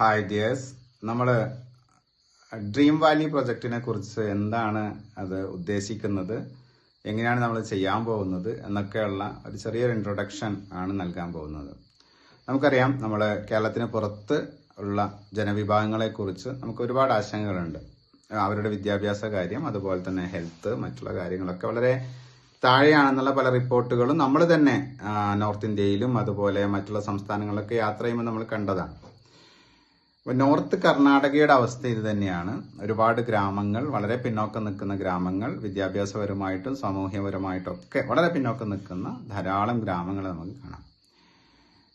Hi dears നമ്മൾ dream valley പ്രൊജക്റ്റിനെ കുറിച്ച് എന്താണ് അത് ഉദ്ദേശിക്കുന്നത്? എങ്ങനെയാണ് നമ്മൾ ചെയ്യാൻ പോകുന്നത്? എന്നൊക്കെയുള്ള ഒരു ചെറിയൊരു ഇൻട്രൊഡക്ഷൻ ആണ് നൽകാൻ പോകുന്നത്. നമുക്കറിയാം നമ്മൾ കേരളത്തിന് പുറത്ത് ഉള്ള ജനവിഭാഗങ്ങളെക്കുറിച്ച് നമുക്ക് ഒരുപാട് ആശങ്കകളുണ്ട്. അവരുടെ വിദ്യാഭ്യാസ കാര്യം അതുപോലെ തന്നെ ഹെൽത്ത് മറ്റുള്ള കാര്യങ്ങളൊക്കെ വളരെ താഴെയാണെന്നുള്ള പല റിപ്പോർട്ടുകളും നമ്മൾ തന്നെ നോർത്ത് ഇന്ത്യയിലും അതുപോലെ മറ്റുള്ള സംസ്ഥാനങ്ങളിലൊക്കെ യാത്ര ചെയ്യുമ്പോൾ നമ്മൾ കണ്ടതാണ്. നോർത്ത് കർണാടകയുടെ അവസ്ഥ ഇത് തന്നെയാണ്. ഒരുപാട് ഗ്രാമങ്ങൾ വളരെ പിന്നോക്കം നിൽക്കുന്ന ഗ്രാമങ്ങൾ വിദ്യാഭ്യാസപരമായിട്ടും സാമൂഹ്യപരമായിട്ടും ഒക്കെ വളരെ പിന്നോക്കം നിൽക്കുന്ന ധാരാളം ഗ്രാമങ്ങൾ നമുക്ക് കാണാം.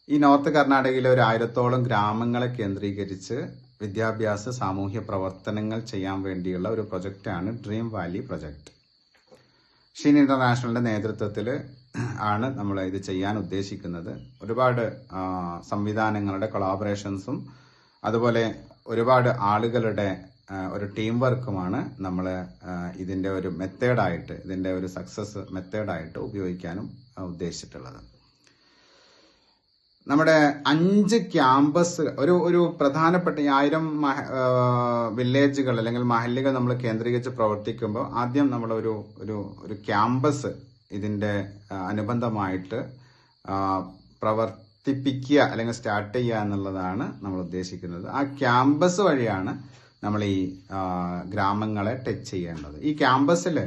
ഈ നോർത്ത് കർണാടകയിലെ ഒരു ആയിരത്തോളം ഗ്രാമങ്ങളെ കേന്ദ്രീകരിച്ച് വിദ്യാഭ്യാസ സാമൂഹ്യ പ്രവർത്തനങ്ങൾ ചെയ്യാൻ വേണ്ടിയുള്ള ഒരു പ്രൊജക്റ്റാണ് ഡ്രീം വാലി പ്രൊജക്ട്. ഷീൻ ഇന്റർനാഷണലിന്റെ നേതൃത്വത്തിൽ ആണ് നമ്മൾ ഇത് ചെയ്യാൻ ഉദ്ദേശിക്കുന്നത്. ഒരുപാട് സംവിധാനങ്ങളുടെ കൊളാബറേഷൻസും അതുപോലെ ഒരുപാട് ആളുകളുടെ ഒരു ടീം വർക്കുമാണ് നമ്മൾ ഇതിന്റെ ഒരു മെത്തേഡായിട്ട് ഇതിന്റെ ഒരു സക്സസ് മെത്തേഡായിട്ട് ഉപയോഗിക്കാനും ഉദ്ദേശിച്ചിട്ടുള്ളത്. നമ്മുടെ അഞ്ച് ക്യാമ്പസ് ഒരു ഒരു പ്രധാനപ്പെട്ട ഈ ആയിരം വില്ലേജുകൾ അല്ലെങ്കിൽ മഹല്ലുകൾ നമ്മൾ കേന്ദ്രീകരിച്ച് പ്രവർത്തിക്കുമ്പോൾ ആദ്യം നമ്മളൊരു ഒരു ഒരു ക്യാമ്പസ് ഇതിന്റെ അനുബന്ധമായിട്ട് ആ, പ്രവർത്തിപ്പിക്കുക അല്ലെങ്കിൽ സ്റ്റാർട്ട് ചെയ്യുക എന്നുള്ളതാണ് നമ്മൾ ഉദ്ദേശിക്കുന്നത്. ആ ക്യാമ്പസ് വഴിയാണ് നമ്മൾ ഈ ഗ്രാമങ്ങളെ ടച്ച് ചെയ്യേണ്ടത്. ഈ ക്യാമ്പസിൽ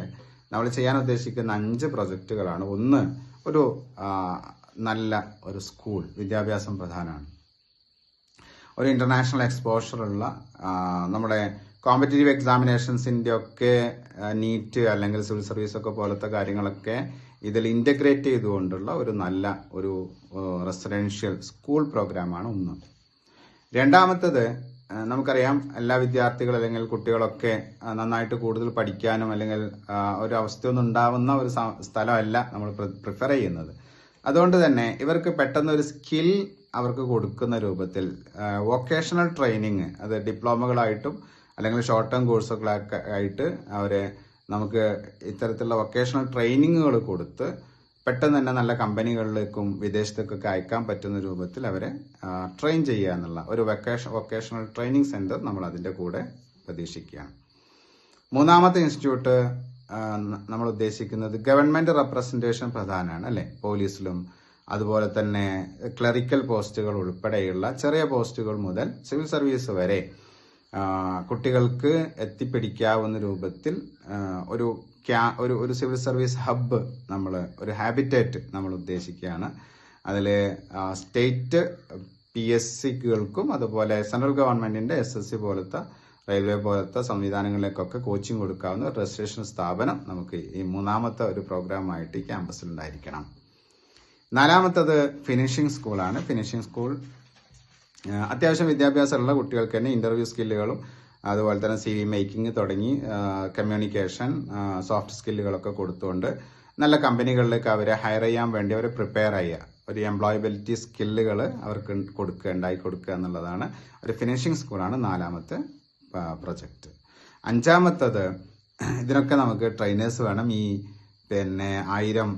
നമ്മൾ ചെയ്യാൻ ഉദ്ദേശിക്കുന്ന അഞ്ച് പ്രൊജക്റ്റുകളാണ് ഒന്ന് ഒരു നല്ല ഒരു സ്കൂൾ വിദ്യാഭ്യാസം പ്രധാനമാണ്. ഒരു ഇന്റർനാഷണൽ എക്സ്പോഷറുള്ള നമ്മുടെ കോമ്പറ്റേറ്റീവ് എക്സാമിനേഷൻസിന്റെ ഒക്കെ നീറ്റ് അല്ലെങ്കിൽ സിവിൽ സർവീസ് ഒക്കെ പോലത്തെ കാര്യങ്ങളൊക്കെ ഇതിൽ ഇന്റഗ്രേറ്റ് ചെയ്തുകൊണ്ടുള്ള ഒരു നല്ല ഒരു റെസിഡൻഷ്യൽ സ്കൂൾ പ്രോഗ്രാമാണ് ഒന്ന്. രണ്ടാമത്തത് നമുക്കറിയാം എല്ലാ വിദ്യാർത്ഥികൾ അല്ലെങ്കിൽ കുട്ടികളൊക്കെ നന്നായിട്ട് കൂടുതൽ പഠിക്കാനും അല്ലെങ്കിൽ ഒരു അവസ്ഥയൊന്നും ഉണ്ടാവുന്ന ഒരു സ്ഥലമല്ല നമ്മൾ പ്രിഫർ ചെയ്യുന്നത്. അതുകൊണ്ട് തന്നെ ഇവർക്ക് പെട്ടെന്ന് ഒരു സ്കിൽ അവർക്ക് കൊടുക്കുന്ന രൂപത്തിൽ വൊക്കേഷണൽ ട്രെയിനിങ് അത് ഡിപ്ലോമകളായിട്ടും അല്ലെങ്കിൽ ഷോർട്ട് ടേം കോഴ്സുകളൊക്കെ ആയിട്ട് അവരെ നമുക്ക് ഇത്തരത്തിലുള്ള വൊക്കേഷണൽ ട്രെയിനിങ്ങുകൾ കൊടുത്ത് പെട്ടെന്ന് തന്നെ നല്ല കമ്പനികളിലേക്കും വിദേശത്തേക്കൊക്കെ അയക്കാൻ പറ്റുന്ന രൂപത്തിൽ അവരെ ട്രെയിൻ ചെയ്യുക എന്നുള്ള ഒരു വൊക്കേഷൻ വൊക്കേഷണൽ ട്രെയിനിങ് സെന്റർ നമ്മൾ അതിന്റെ കൂടെ പ്രതീക്ഷിക്കുകയാണ്. മൂന്നാമത്തെ ഇൻസ്റ്റിറ്റ്യൂട്ട് നമ്മൾ ഉദ്ദേശിക്കുന്നത് ഗവൺമെന്റ് റെപ്രസെന്റേഷൻ പ്രധാനമാണ് അല്ലേ? പോലീസിലും അതുപോലെ തന്നെ ക്ലറിക്കൽ പോസ്റ്റുകൾ ഉൾപ്പെടെയുള്ള ചെറിയ പോസ്റ്റുകൾ മുതൽ സിവിൽ സർവീസ് വരെ കുട്ടികൾക്ക് എത്തിപ്പിടിക്കാവുന്ന രൂപത്തിൽ ഒരു ക്യാ- ഒരു ഒരു സിവിൽ സർവീസ് ഹബ്ബ് നമ്മൾ ഒരു ഹാബിറ്റേറ്റ് നമ്മൾ ഉദ്ദേശിക്കുകയാണ്. അതിൽ സ്റ്റേറ്റ് പി എസ് സികൾക്കും അതുപോലെ സെൻട്രൽ ഗവൺമെന്റിന്റെ എസ് എസ് സി പോലത്തെ റെയിൽവേ പോലത്തെ സംവിധാനങ്ങളിലേക്കൊക്കെ കോച്ചിങ് കൊടുക്കാവുന്ന ഒരു രജിസ്ട്രേഷൻ സ്ഥാപനം നമുക്ക് ഈ മൂന്നാമത്തെ ഒരു പ്രോഗ്രാമായിട്ട് ഈ ക്യാമ്പസിൽ ഉണ്ടായിരിക്കണം. നാലാമത്തത് ഫിനിഷിംഗ് സ്കൂളാണ്. ഫിനിഷിംഗ് സ്കൂൾ അത്യാവശ്യം വിദ്യാഭ്യാസമുള്ള കുട്ടികൾക്ക് തന്നെ ഇന്റർവ്യൂ സ്കില്ലുകളും അതുപോലെ തന്നെ സി വി മേക്കിംഗ് തുടങ്ങി കമ്മ്യൂണിക്കേഷൻ സോഫ്റ്റ് സ്കില്ലുകളൊക്കെ കൊടുത്തുകൊണ്ട് നല്ല കമ്പനികളിലേക്ക് അവരെ ഹയർ ചെയ്യാൻ വേണ്ടി അവരെ പ്രിപ്പയർ ചെയ്യുക. ഒരു എംപ്ലോയബിലിറ്റി സ്കില്ലുകൾ അവർക്ക് കൊടുക്കുക ഉണ്ടായി കൊടുക്കുക എന്നുള്ളതാണ് ഒരു ഫിനിഷിംഗ് സ്കൂളാണ് നാലാമത്തെ പ്രൊജക്റ്റ് അഞ്ചാമത്തത് ഇതിനൊക്കെ നമുക്ക് ട്രെയിനേഴ്സ് വേണം. ഈ പിന്നെ ആയിരം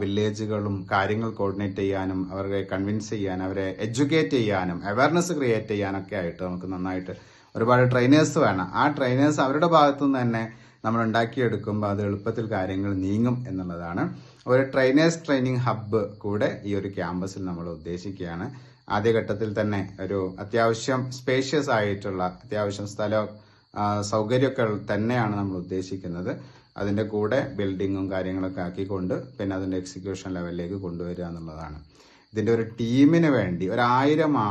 വില്ലേജുകളും കാര്യങ്ങൾ കോർഡിനേറ്റ് ചെയ്യാനും അവരെ കൺവിൻസ് ചെയ്യാനും അവരെ എഡ്യൂക്കേറ്റ് ചെയ്യാനും അവയർനെസ് ക്രിയേറ്റ് ചെയ്യാനൊക്കെ ആയിട്ട് നമുക്ക് നന്നായിട്ട് ഒരുപാട് ട്രെയിനേഴ്സ് വേണം. ആ ട്രെയിനേഴ്സ് അവരുടെ ഭാഗത്തുനിന്ന് തന്നെ നമ്മൾ ഉണ്ടാക്കിയെടുക്കുമ്പോൾ അത് എളുപ്പത്തിൽ കാര്യങ്ങൾ നീങ്ങും എന്നുള്ളതാണ്. ഒരു ട്രെയിനേഴ്സ് ട്രെയിനിങ് ഹബ്ബ് കൂടെ ഈ ഒരു ക്യാമ്പസിൽ നമ്മൾ ഉദ്ദേശിക്കുകയാണ്. ആദ്യഘട്ടത്തിൽ തന്നെ ഒരു അത്യാവശ്യം സ്പേഷ്യസ് ആയിട്ടുള്ള അത്യാവശ്യം സ്ഥലം സൗകര്യമൊക്കെ തന്നെയാണ് നമ്മൾ ഉദ്ദേശിക്കുന്നത്. അതിന്റെ കൂടെ ബിൽഡിങ്ങും കാര്യങ്ങളൊക്കെ ആക്കിക്കൊണ്ട് പിന്നെ അതിന്റെ എക്സിക്യൂഷൻ ലെവലിലേക്ക് കൊണ്ടുവരിക എന്നുള്ളതാണ്. ഇതിന്റെ ഒരു ടീമിന് വേണ്ടി ഒരു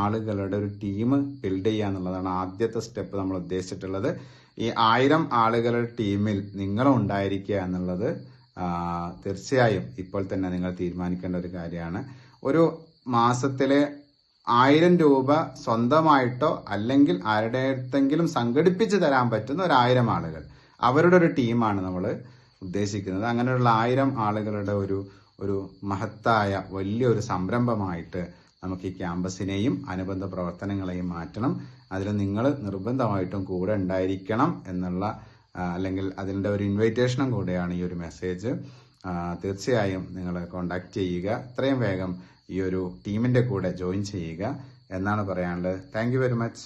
ആളുകളുടെ ഒരു ടീം ബിൽഡ് ചെയ്യുക എന്നുള്ളതാണ് ആദ്യത്തെ സ്റ്റെപ്പ് നമ്മൾ ഉദ്ദേശിച്ചിട്ടുള്ളത്. ഈ ആയിരം ആളുകളുടെ ടീമിൽ നിങ്ങളും ഉണ്ടായിരിക്കുക എന്നുള്ളത് തീർച്ചയായും ഇപ്പോൾ തന്നെ നിങ്ങൾ തീരുമാനിക്കേണ്ട ഒരു കാര്യമാണ്. ഒരു മാസത്തിലെ ആയിരം രൂപ സ്വന്തമായിട്ടോ അല്ലെങ്കിൽ ആരുടെ അടുത്തെങ്കിലും സംഘടിപ്പിച്ച് തരാൻ പറ്റുന്ന ഒരു ആയിരം ആളുകൾ. അവരുടെ ഒരു ടീമാണ് നമ്മൾ ഉദ്ദേശിക്കുന്നത്. അങ്ങനെയുള്ള ആയിരം ആളുകളുടെ ഒരു ഒരു മഹത്തായ വലിയൊരു സംരംഭമായിട്ട് നമുക്ക് ഈ ക്യാമ്പസിനെയും അനുബന്ധ പ്രവർത്തനങ്ങളെയും മാറ്റണം. അതിൽ നിങ്ങൾ നിർബന്ധമായിട്ടും കൂടെ ഉണ്ടായിരിക്കണം എന്നുള്ള അല്ലെങ്കിൽ അതിന്റെ ഒരു ഇൻവൈറ്റേഷനും കൂടെയാണ് ഈ ഒരു മെസ്സേജ് തീർച്ചയായും നിങ്ങൾ കോണ്ടാക്ട് ചെയ്യുക. എത്രയും വേഗം ഈ ഒരു ടീമിന്റെ കൂടെ ജോയിൻ ചെയ്യുക. എന്നാണ് പറയാനുള്ളത്. Thank very much